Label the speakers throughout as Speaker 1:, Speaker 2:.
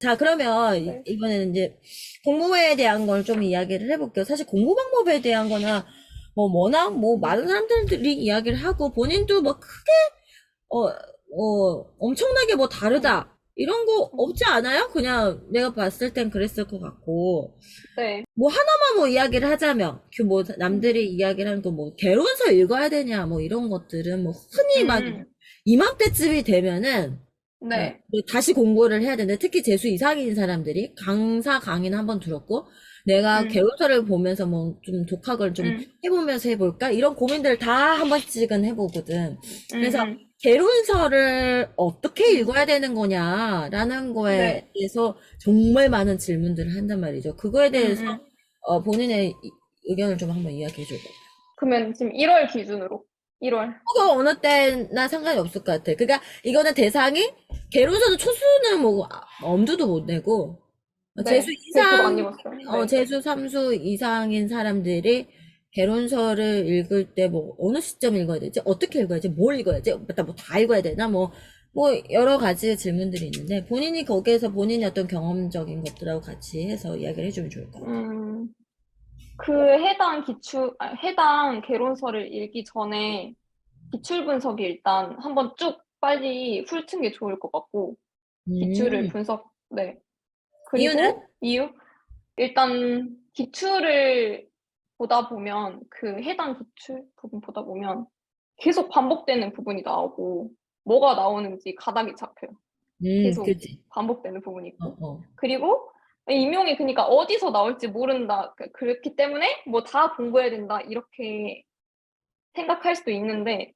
Speaker 1: 자, 그러면 이-
Speaker 2: 네.
Speaker 1: 이번에는 이제 공부에 대한 걸 좀 이야기를 해볼게요. 사실 공부 방법에 대한 거나 뭐 워낙 뭐 많은 사람들이 이야기를 하고 본인도 뭐 크게 어, 어, 엄청나게 뭐 다르다. 이런 거 없지 않아요? 그냥 내가 봤을 땐 그랬을 것 같고.
Speaker 2: 네.
Speaker 1: 하나만 뭐 이야기를 하자면, 그뭐 남들이 이야기를 하는 거 뭐 개론서 읽어야 되냐 뭐 이런 것들은 뭐 흔히 막
Speaker 2: 음,
Speaker 1: 이맘때쯤이 되면은
Speaker 2: 네.
Speaker 1: 뭐 다시 공부를 해야 되는데 특히 재수 이상인 사람들이 강사 강의는 한 번 들었고 내가
Speaker 2: 음.
Speaker 1: 개론서를 보면서 뭐 좀 독학을 좀
Speaker 2: 음.
Speaker 1: 해보면서 해볼까 이런 고민들을 다 한 번씩은 해보거든. 그래서
Speaker 2: 음,
Speaker 1: 개론서를 어떻게 읽어야 되는 거냐라는 거에
Speaker 2: 네.
Speaker 1: 대해서 정말 많은 질문들을 한단 말이죠. 그거에 대해서
Speaker 2: 음, 음.
Speaker 1: 어, 본인의 이- 의견을 좀 한번 이야기해 줘봐.
Speaker 2: 그러면 지금 1월 기준으로 1월.
Speaker 1: 그거 어느 때나 상관이 없을 것 같아. 그러니까 이거는 대상이 개론서도 초수는 뭐 아, 엄두도 못 내고 어,
Speaker 2: 네.
Speaker 1: 재수 이상.
Speaker 2: 어, 네.
Speaker 1: 재수 삼수 이상인 사람들이 개론서를 읽을 때 뭐 어느 시점 읽어야 되지? 어떻게 읽어야지? 뭘 읽어야지? 뭐다 읽어야 되나? 뭐, 뭐 여러 가지 질문들이 있는데 본인이 거기에서 본인의 어떤 경험적인 것들하고 같이 해서 이야기를 해주면 좋을 것 같아요.
Speaker 2: 음, 그 해당 기출, 아, 해당 개론서를 읽기 전에 기출 분석이 일단 한번 쭉 빨리 훑은 게 좋을 것 같고, 기출을
Speaker 1: 음,
Speaker 2: 분석, 네. 그리고
Speaker 1: 이유는?
Speaker 2: 이유? 일단 기출을 보다 보면 그 해당 기출 부분 보다 보면 계속 반복되는 부분이 나오고 뭐가 나오는지 가닥이 잡혀요.
Speaker 1: 음,
Speaker 2: 계속
Speaker 1: 그치.
Speaker 2: 반복되는 부분이 있고.
Speaker 1: 어, 어.
Speaker 2: 그리고 임용이 그러니까 어디서 나올지 모른다. 그- 그렇기 때문에 뭐 다 공부해야 된다. 이렇게 생각할 수도 있는데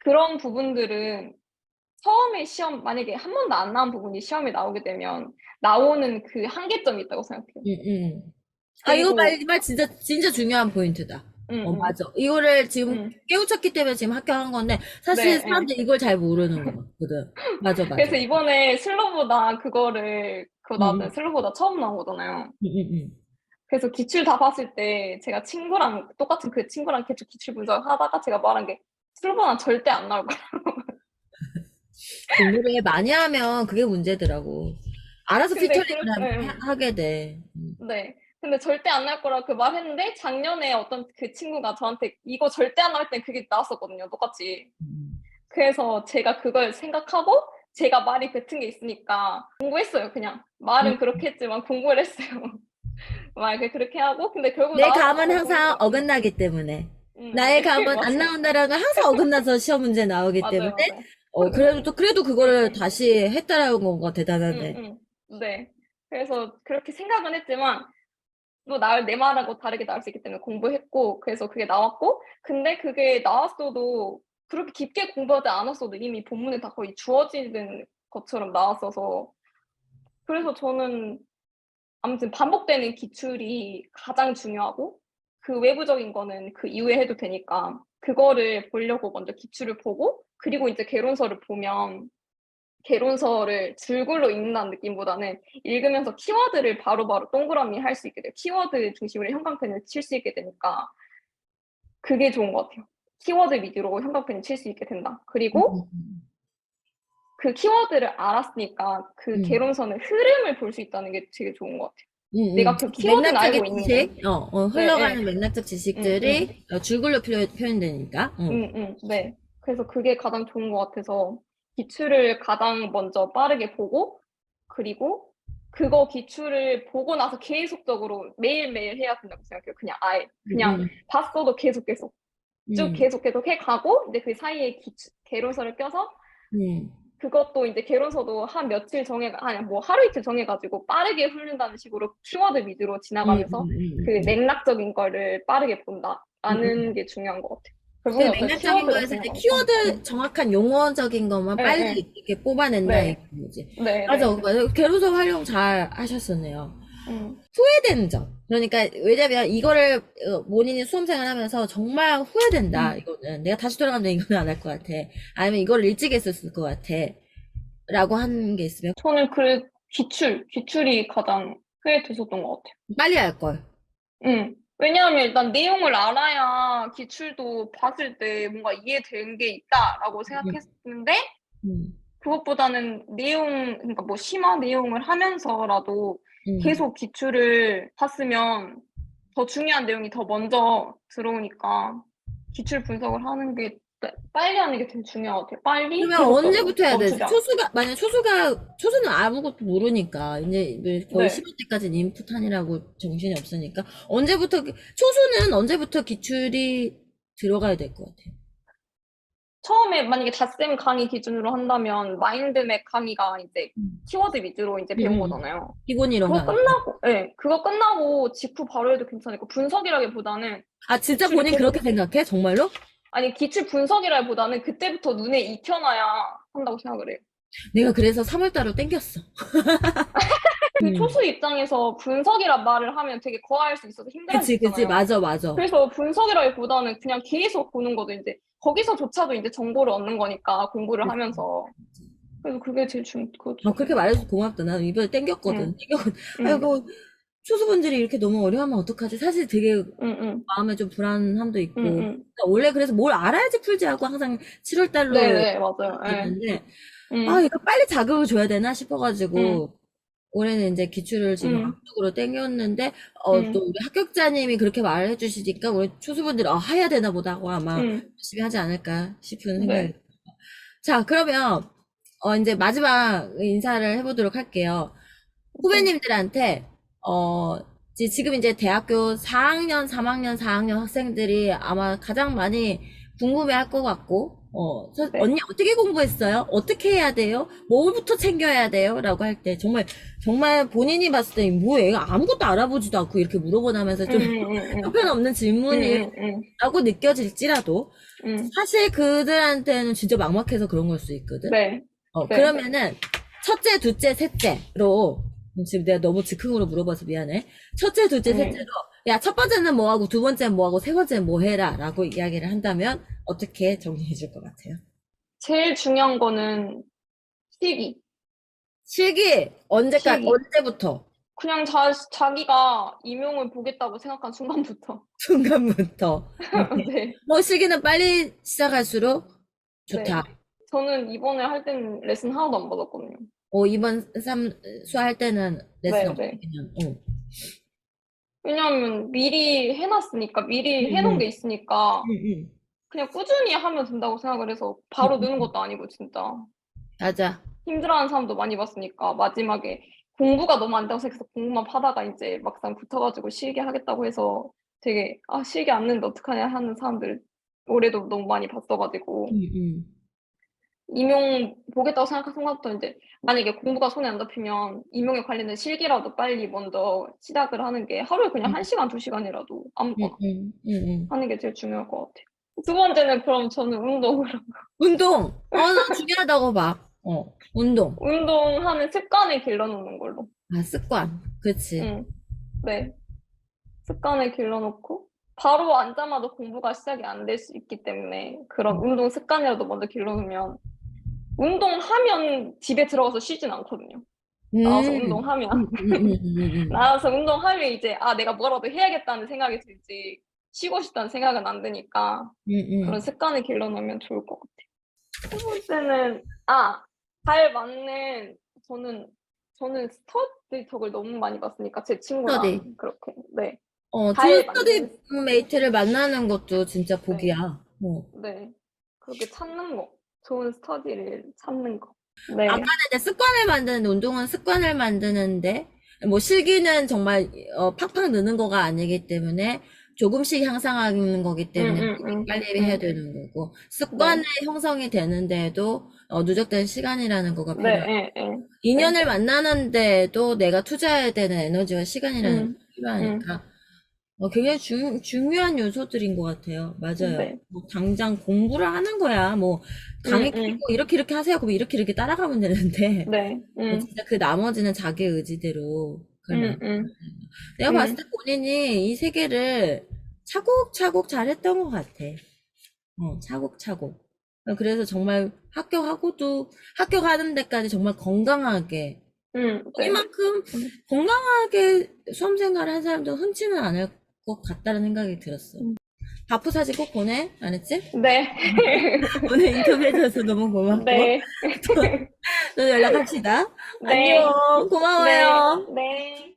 Speaker 2: 그런 부분들은 처음에 시험 만약에 한 번도 안 나온 부분이 시험에 나오게 되면 나오는 그 한계점이 있다고 생각해요.
Speaker 1: 음, 음. 아, 이거 말, 말 진짜, 진짜 중요한 포인트다.
Speaker 2: 음,
Speaker 1: 어,
Speaker 2: 음,
Speaker 1: 맞아. 이거를 지금
Speaker 2: 음.
Speaker 1: 깨우쳤기 때문에 지금 합격한 건데, 사실
Speaker 2: 네,
Speaker 1: 사람들이 이걸 잘 모르는 거거든. 맞아, 맞아.
Speaker 2: 그래서 이번에 슬로보다 그거를 그거 나왔잖아요.
Speaker 1: 음.
Speaker 2: 슬로보다 처음 나온 거잖아요.
Speaker 1: 음, 음, 음.
Speaker 2: 그래서 기출 다 봤을 때 제가 친구랑 똑같은 그 친구랑 계속 기출 분석하다가 제가 말한 게 슬로보는 절대 안 나올 거야.
Speaker 1: 공부를 많이 하면 그게 문제더라고. 알아서
Speaker 2: 근데
Speaker 1: 피터링을
Speaker 2: 그-
Speaker 1: 하-
Speaker 2: 네.
Speaker 1: 하게 돼. 음.
Speaker 2: 네. 근데 절대 안 나올 거라 그 말했는데 작년에 어떤 그 친구가 저한테 이거 절대 안 나올 때 그게 나왔었거든요. 똑같이.
Speaker 1: 음.
Speaker 2: 그래서 제가 그걸 생각하고 제가 말이 뱉은 게 있으니까 공부했어요. 그냥 말은
Speaker 1: 음.
Speaker 2: 그렇게 했지만 공부를 했어요. 말 그렇게 하고 근데 결국
Speaker 1: 내 감은 항상 어긋나기 때문에.
Speaker 2: 음,
Speaker 1: 나의
Speaker 2: 네,
Speaker 1: 감은 안. 나온다라는 건 항상 어긋나서 시험 문제 나오기
Speaker 2: 맞아요,
Speaker 1: 때문에.
Speaker 2: 맞아요.
Speaker 1: 어, 그래도 또, 그래도 그거를
Speaker 2: 네.
Speaker 1: 다시 했다라는 건가 대단하네.
Speaker 2: 음, 음. 네. 그래서 그렇게 생각은 했지만 또 나, 내 말하고 다르게 나올 수 있기 때문에 공부했고 그래서 그게 나왔고 근데 그게 나왔어도 그렇게 깊게 공부하지 않았어도 이미 본문에 다 거의 주어지는 것처럼 나왔어서 그래서 저는 아무튼 반복되는 기출이 가장 중요하고 그 외부적인 거는 그 이후에 해도 되니까 그거를 보려고 먼저 기출을 보고 그리고 이제 개론서를 보면 개론서를 줄글로 읽는다는 느낌보다는 읽으면서 키워드를 바로바로 동그라미 할 수 있게 돼요. 키워드 중심으로 형광펜을 칠 수 있게 되니까 그게 좋은 것 같아요. 키워드 위주로 형광펜을 칠수 있게 된다. 그리고
Speaker 1: 음,
Speaker 2: 그 키워드를 알았으니까 그
Speaker 1: 음.
Speaker 2: 개론서는 흐름을 볼 수 있다는 게 되게 좋은 것 같아요.
Speaker 1: 음,
Speaker 2: 내가
Speaker 1: 음.
Speaker 2: 그 키워드는 알고 있는데.
Speaker 1: 지식, 어, 어, 흘러가는 맥락적 지식들이 어, 줄글로 표현, 표현되니까. 응.
Speaker 2: 음, 음, 네. 그래서 그게 가장 좋은 것 같아서 기출을 가장 먼저 빠르게 보고 그리고 그거 기출을 보고 나서 계속적으로 매일매일 해야 된다고 생각해요. 그냥 아예 그냥
Speaker 1: 음,
Speaker 2: 봤어도 계속 계속 쭉
Speaker 1: 음,
Speaker 2: 계속 계속 해 가고 이제 그 사이에 개론서를 껴서
Speaker 1: 음.
Speaker 2: 그것도 이제 개론서도 한 며칠 정해 아니 뭐 하루 이틀 정해 가지고 빠르게 흐른다는 식으로 키워드 위주로 지나가면서
Speaker 1: 음, 음, 음,
Speaker 2: 그
Speaker 1: 음.
Speaker 2: 맥락적인 거를 빠르게 본다라는 게 중요한 것 같아요.
Speaker 1: 그 맥락적인 거에서 이제 키워드 정확한 용어적인 것만
Speaker 2: 네,
Speaker 1: 빨리
Speaker 2: 네.
Speaker 1: 이렇게 뽑아낸다
Speaker 2: 네.
Speaker 1: 이거지.
Speaker 2: 같아요. 네,
Speaker 1: 맞아,
Speaker 2: 네.
Speaker 1: 맞아. 개론서 활용 잘 하셨었네요.
Speaker 2: 음,
Speaker 1: 후회되는 점. 그러니까 왜냐면 이거를 어, 본인이 수험생활 하면서 정말 후회된다.
Speaker 2: 음.
Speaker 1: 이거는 내가 다시 돌아가면 이거는 안 할 것 같아. 아니면 이거를 일찍 했었을 것 같아. 라고 하는 게 있으면
Speaker 2: 저는 그 기출, 기출이 가장 후회됐었던 것 같아요.
Speaker 1: 빨리 할 걸.
Speaker 2: 음, 왜냐하면 일단 내용을 알아야 기출도 봤을 때 뭔가 이해된 게 있다라고 생각했는데
Speaker 1: 음.
Speaker 2: 그것보다는 내용, 그러니까 뭐 심화 내용을 하면서라도
Speaker 1: 음.
Speaker 2: 계속 기출을 봤으면 더 중요한 내용이 더 먼저 들어오니까 기출 분석을 하는 게 빠- 빨리 하는 게 되게 중요한 것 같아요. 빨리.
Speaker 1: 그러면 언제부터 해야 돼? 초수가, 만약 초수가, 초수는 아무것도 모르니까, 이제 거의
Speaker 2: 네.
Speaker 1: 10월 때까지는 인풋하느라고 정신이 없으니까, 언제부터, 기- 초수는 언제부터 기출이 들어가야 될 것 같아요?
Speaker 2: 처음에 만약에 닷쌤 강의 기준으로 한다면 마인드맵 강의가 이제
Speaker 1: 음.
Speaker 2: 키워드 위주로 이제 배운
Speaker 1: 음.
Speaker 2: 거잖아요.
Speaker 1: 기본 거.
Speaker 2: 그거? 끝나고, 예, 그거 끝나고 직후 바로 해도 괜찮으니까 분석이라기보다는
Speaker 1: 아, 진짜 본인
Speaker 2: 기출
Speaker 1: 그렇게 생각해? 정말로?
Speaker 2: 아니 기출 분석이라기보다는 그때부터 눈에 익혀놔야 한다고 생각을 해요.
Speaker 1: 내가 그래서 3월달로 땡겼어.
Speaker 2: 그
Speaker 1: 음.
Speaker 2: 초수 입장에서 분석이란 말을 하면 되게 거할 수 있어서
Speaker 1: 그치,
Speaker 2: 힘들어지잖아요.
Speaker 1: 그치, 맞아, 맞아.
Speaker 2: 그래서 분석이라기보다는 그냥 계속 보는 거도 이제 거기서조차도 이제 정보를 얻는 거니까 공부를 하면서 그래서 그게 제일 중 그거
Speaker 1: 어, 그렇게 말해줘서 고맙다. 나 이번에 땡겼거든.
Speaker 2: 응.
Speaker 1: 땡겼,
Speaker 2: 응,
Speaker 1: 아이고, 초수분들이 이렇게 너무 어려워하면 어떡하지? 사실 되게
Speaker 2: 응, 응,
Speaker 1: 마음에 좀 불안함도 있고.
Speaker 2: 응, 응.
Speaker 1: 원래 그래서 뭘 알아야지 풀지 하고 항상 7월달로
Speaker 2: 네네 맞아요. 예.
Speaker 1: 했는데,
Speaker 2: 응,
Speaker 1: 아, 이거 빨리 자극을 줘야 되나 싶어가지고,
Speaker 2: 응.
Speaker 1: 올해는 이제 기출을 지금
Speaker 2: 응.
Speaker 1: 앞쪽으로 땡겼는데, 어,
Speaker 2: 응.
Speaker 1: 또 우리 합격자님이 그렇게 말을 해주시니까, 우리 초수분들이, 아, 해야 되나 보다 하고 아마
Speaker 2: 응.
Speaker 1: 열심히 하지 않을까 싶은
Speaker 2: 네.
Speaker 1: 생각이 들어요. 자, 그러면, 어, 이제 마지막 인사를 해보도록 할게요. 후배님들한테, 어, 이제 지금 이제 대학교 4학년, 3학년, 4학년 학생들이 아마 가장 많이 궁금해 할 것 같고, 어, 저-
Speaker 2: 네.
Speaker 1: 언니 어떻게 공부했어요? 어떻게 해야 돼요? 뭐부터 챙겨야 돼요? 라고 할 때, 정말, 정말 본인이 봤을 때, 뭐 얘가 아무것도 알아보지도 않고 이렇게 물어보고 나면서 좀
Speaker 2: 응, 응, 응, 응.
Speaker 1: 형편없는 질문이라고 느껴질지라도,
Speaker 2: 응.
Speaker 1: 사실 그들한테는 진짜 막막해서 그런 걸 수 있거든.
Speaker 2: 네.
Speaker 1: 어,
Speaker 2: 네.
Speaker 1: 그러면은 첫째, 둘째, 셋째로 지금 내가 너무 즉흥으로 물어봐서 미안해. 첫째, 둘째,
Speaker 2: 네.
Speaker 1: 셋째로 야, 첫 번째는 뭐 하고 두 번째는 뭐 하고 세 번째는 뭐 해라 라고 이야기를 한다면 어떻게 정리해 줄 것 같아요?
Speaker 2: 제일 중요한 거는 시기.
Speaker 1: 실기 언제까지
Speaker 2: 실기.
Speaker 1: 언제부터?
Speaker 2: 그냥 자, 자기가 임용을 보겠다고 생각한 순간부터.
Speaker 1: 순간부터.
Speaker 2: 네.
Speaker 1: 뭐 실기는 빨리 시작할수록 좋다.
Speaker 2: 저는 이번에 할 때는 레슨 하나도 안 받았거든요.
Speaker 1: 어, 이번 삼 수할 때는 레슨
Speaker 2: 네,
Speaker 1: 없이
Speaker 2: 네.
Speaker 1: 그냥 어.
Speaker 2: 왜냐하면 미리 해놨으니까, 미리
Speaker 1: 음,
Speaker 2: 해놓은
Speaker 1: 음.
Speaker 2: 게 있으니까,
Speaker 1: 응, 응.
Speaker 2: 그냥 꾸준히 하면 된다고 생각을 해서, 바로
Speaker 1: 음,
Speaker 2: 느는
Speaker 1: 음.
Speaker 2: 것도 아니고, 진짜.
Speaker 1: 맞아.
Speaker 2: 힘들어하는 사람도 많이 봤으니까, 마지막에 공부가 너무 안 돼서 생각해서 공부만 파다가 이제 막상 붙어가지고 실기 하겠다고 해서 되게, 아, 실기 안 는데 어떡하냐 하는 사람들 올해도 너무 많이 봤어가지고,
Speaker 1: 응, 응.
Speaker 2: 임용 보겠다고 생각한 순간부터 이제 만약에 공부가 손에 안 잡히면 임용에 관련된 실기라도 빨리 먼저 시작을 하는 게 하루에 그냥
Speaker 1: 음.
Speaker 2: 한 시간 두 시간이라도 아무거나
Speaker 1: 응, 응, 응, 응.
Speaker 2: 하는 게 제일 중요할 것 같아요. 두 번째는 그럼 저는 운동을
Speaker 1: 운동. 어, 나 중요하다고 봐. 어, 운동.
Speaker 2: 운동하는 습관을 길러놓는 걸로.
Speaker 1: 아, 습관. 그치.
Speaker 2: 응. 네. 습관을 길러놓고 바로 앉자마자 공부가 시작이 안 될 수 있기 때문에 그런 운동 습관이라도 먼저 길러놓으면 운동하면 집에 들어가서 쉬진 않거든요. 나와서
Speaker 1: 음.
Speaker 2: 운동하면.
Speaker 1: 음, 음, 음.
Speaker 2: 나와서 운동하면 이제 아 내가 뭐라도 해야겠다는 생각이 들지 쉬고 싶다는 생각은 안 드니까. 그런 습관을 길러놓으면 좋을 것 같아요. 세 번째는 아잘 맞는 저는 저는 스터디 덕을 너무 많이 봤으니까 제 친구랑
Speaker 1: 스터디.
Speaker 2: 그렇게 네
Speaker 1: 어,
Speaker 2: 잘
Speaker 1: 스터디 메이트를 만나는 것도 진짜 복이야. 어.
Speaker 2: 네. 그렇게 찾는 거 좋은 스터디를 찾는 거. 네.
Speaker 1: 아까는 이제 습관을 만드는, 운동은 습관을 만드는데, 뭐 실기는 정말, 어, 팍팍 느는 거가 아니기 때문에, 조금씩 향상하는 거기 때문에,
Speaker 2: 음, 음, 음.
Speaker 1: 빨리
Speaker 2: 음.
Speaker 1: 해야 되는 거고, 습관의 형성이 되는데도, 어, 누적된 시간이라는 거가
Speaker 2: 네,
Speaker 1: 필요해.
Speaker 2: 예, 예.
Speaker 1: 인연을 만나는데도 내가 투자해야 되는 에너지와 시간이라는
Speaker 2: 음,
Speaker 1: 게 필요하니까, 어, 굉장히 중, 중요한 요소들인 것 같아요. 맞아요.
Speaker 2: 네.
Speaker 1: 뭐 당장 공부를 하는 거야. 뭐, 강의
Speaker 2: 음, 음.
Speaker 1: 끼고 이렇게 이렇게 하세요. 그럼 이렇게 이렇게 따라가면 되는데,
Speaker 2: 네. 음,
Speaker 1: 진짜 그 나머지는 자기 의지대로. 그걸
Speaker 2: 음,
Speaker 1: 만-
Speaker 2: 음.
Speaker 1: 내가
Speaker 2: 음.
Speaker 1: 봤을 때 본인이 이 세계를 차곡차곡 잘했던 것 같아. 어, 차곡차곡. 그래서 정말 합격하고도, 합격하는 데까지 정말 건강하게,
Speaker 2: 음, 네.
Speaker 1: 이만큼
Speaker 2: 음.
Speaker 1: 건강하게 수험 생활을 한 사람도 흔치는 않을 것 같다는 생각이 들었어.
Speaker 2: 음.
Speaker 1: 바프 사진 꼭 보내. 알았지?
Speaker 2: 네.
Speaker 1: 오늘 인터뷰해줘서 너무 고맙고.
Speaker 2: 네.
Speaker 1: 또 연락합시다.
Speaker 2: 네.
Speaker 1: 안녕. 고마워요.
Speaker 2: 네.